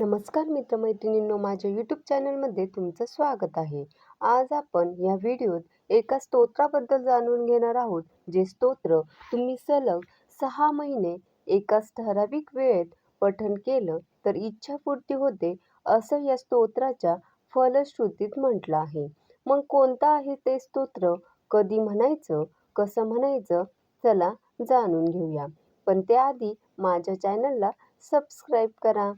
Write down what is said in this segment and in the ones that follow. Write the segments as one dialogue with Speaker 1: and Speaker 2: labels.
Speaker 1: नमस्कार मित्रमैत्रिणींनो माझ्या यूट्यूब चॅनलमध्ये तुमचं स्वागत आहे. आज आपण या व्हिडिओत एका स्तोत्राबद्दल जाणून घेणार आहोत जे स्तोत्र तुम्ही सलग सहा महिने एकाच ठराविक वेळेत पठण केलं तर इच्छापूर्ती होते असं या स्तोत्राच्या फलश्रुतीत म्हटलं आहे. मग कोणतं आहे ते स्तोत्र? कधी म्हणायचं? कसं म्हणायचं? चला जाणून घेऊया. पण त्याआधी माझ्या चॅनलला सबस्क्राईब करा.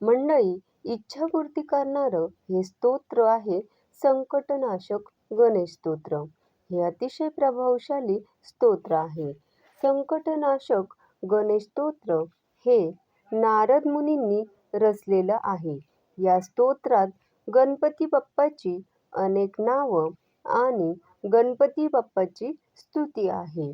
Speaker 1: मंडळी इच्छापूर्ती करणारं हे स्तोत्र आहे संकटनाशक गणेश स्तोत्र. हे अतिशय प्रभावशाली स्तोत्र आहे. संकटनाशक गणेश स्तोत्र हे नारद मुनींनी रचलेलं आहे. या स्तोत्रात गणपती बाप्पाची अनेक नावं आणि गणपती बाप्पाची स्तुती आहे.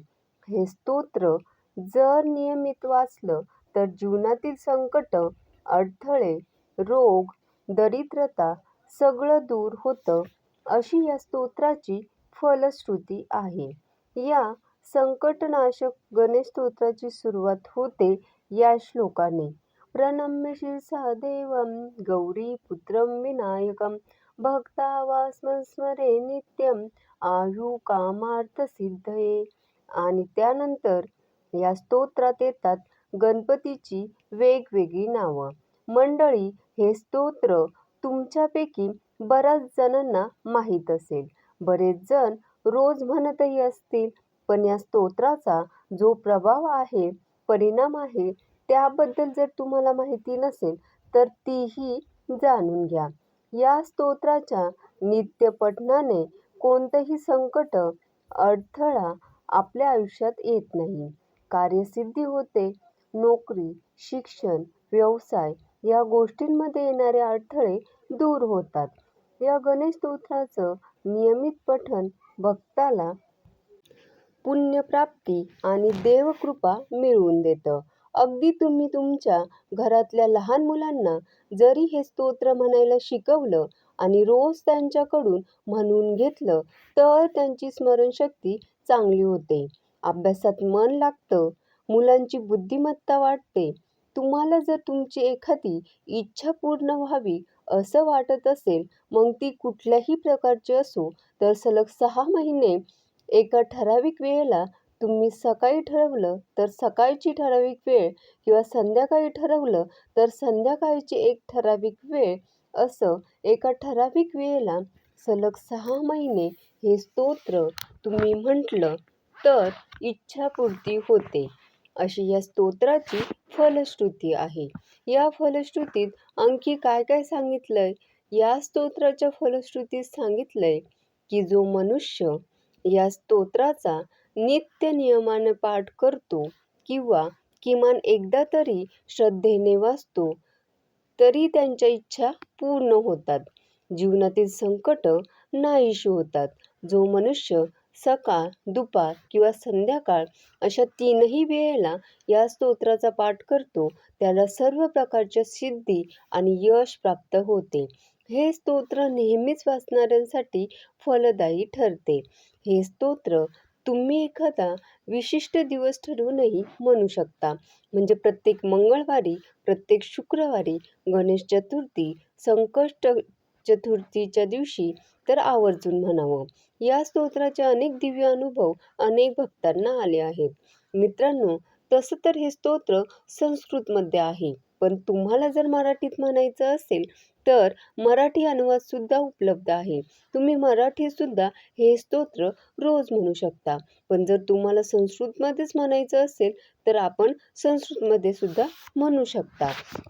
Speaker 1: हे स्तोत्र जर नियमित वाचलं तर जीवनातील संकट अडथळे रोग दरिद्रता सगळं दूर होतं अशी या स्तोत्राची फलश्रुती आहे. या संकटनाशक गणेश स्तोत्राची सुरुवात होते या श्लोकाने. प्रणम्य शिरसा देवं गौरीपुत्रं विनायकं भक्तावास्मस्मरे नित्यं आयु कामार्थसिद्धये आणि त्यानंतर या स्तोत्रात येतात गणपतीची वेगवेगळी नावं. मंडळी हे स्तोत्र तुमच्यापैकी बऱ्याच जणांना माहीत असेल. बरेच जण रोज म्हणतही असतील पण या स्तोत्राचा जो प्रभाव आहे परिणाम आहे त्याबद्दल जर तुम्हाला माहिती नसेल तर तीही जाणून घ्या. या स्तोत्राच्या नित्य पठणाने कोणतंही संकट अडथळा आपल्या आयुष्यात येत नाही. कार्यसिद्धी होते नोकरी शिक्षण व्यवसाय या गोष्टींमध्ये येणारे अडथळे दूर होतात. या गणेश स्तोत्राचं नियमित पठण भक्ताला पुण्यप्राप्ती आणि देवकृपा मिळवून देतं. अगदी तुम्ही तुमच्या घरातल्या लहान मुलांना जरी हे स्तोत्र म्हणायला शिकवलं आणि रोज त्यांच्याकडून म्हणून घेतलं तर त्यांची स्मरणशक्ती चांगली होते. अभ्यासात मन लागतं मुलांची बुद्धिमत्ता वाढते. तुम्हाला जर तुमची एखादी इच्छा पूर्ण व्हावी असं वाटत असेल मग ती कुठल्याही प्रकारची असो तर सलग सहा महिने एका ठराविक वेळेला तुम्ही सकाळी ठरवलं तर सकाळची ठराविक वेळ किंवा संध्याकाळी ठरवलं तर संध्याकाळची एक ठराविक वेळ असं एका ठराविक वेळेला सलग सहा महिने हे स्तोत्र तुम्ही म्हटलं तर इच्छापूर्ती होते. अशी या स्तोत्राची फलश्रुती आहे. या फलश्रुतीत आणखी काय काय सांगितलंय? या स्तोत्राच्या फलश्रुतीत सांगितलंय की जो मनुष्य या स्तोत्राचा नित्य नियमाने पाठ करतो किंवा किमान एकदा तरी श्रद्धेने वाचतो तरी त्यांच्या इच्छा पूर्ण होतात. जीवनातील संकट नाहीशी होतात. जो मनुष्य सकाळ दुपार किंवा संध्याकाळ अशा तीनही वेळेला या स्तोत्राचा पाठ करतो. त्याला सर्व प्रकारच्या सिद्धी आणि यश प्राप्त होते. हे स्तोत्र नेहमीच वाचणाऱ्यांसाठी फलदायी ठरते. हे स्तोत्र तुम्ही एखादा विशिष्ट दिवस ठरवूनही म्हणू शकता. म्हणजे प्रत्येक मंगळवारी प्रत्येक शुक्रवारी गणेश चतुर्थी संकष्ट चतुर्थीच्या दिवशी तर आवर्जून म्हणावं. या स्तोत्राचे अनेक दिव्य अनुभव अनेक भक्तांना आले आहेत. मित्रांनो तसं तर हे स्तोत्र संस्कृतमध्ये आहे. पण तुम्हाला जर मराठीत म्हणायचं असेल तर मराठी अनुवादसुद्धा उपलब्ध आहे. तुम्ही मराठीसुद्धा हे स्तोत्र रोज म्हणू शकता. पण जर तुम्हाला संस्कृतमध्येच म्हणायचं असेल तर आपण संस्कृतमध्ये सुद्धा म्हणू शकता.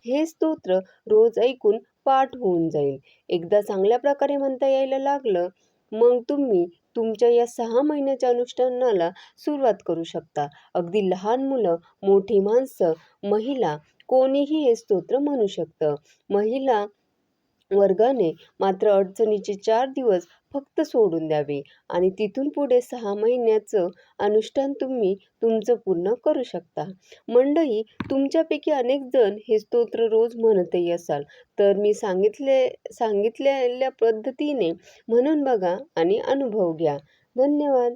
Speaker 1: हे स्तोत्र रोज ऐकून पाठ होऊन जाईल. एकदा चांगल्या प्रकारे म्हणता यायला लागलं मग तुम्ही तुमच्या या सहा महिन्याच्या अनुष्ठानाला सुरुवात करू शकता. अगदी लहान मुलं मोठी माणसं महिला कोणीही हे स्तोत्र म्हणू शकतं. महिला वर्गाने मात्र अडचणीचे चार दिवस फक्त सोडून द्यावे आणि तिथून पुढे सहा महिन्याचं अनुष्ठान तुम्ही तुमचं पूर्ण करू शकता. मंडळी तुमच्यापैकी अनेक जण हे स्तोत्र रोज म्हणतही असाल. तर मी सांगितले सांगितलेल्या पद्धतीने म्हणून बघा आणि अनुभव घ्या. धन्यवाद.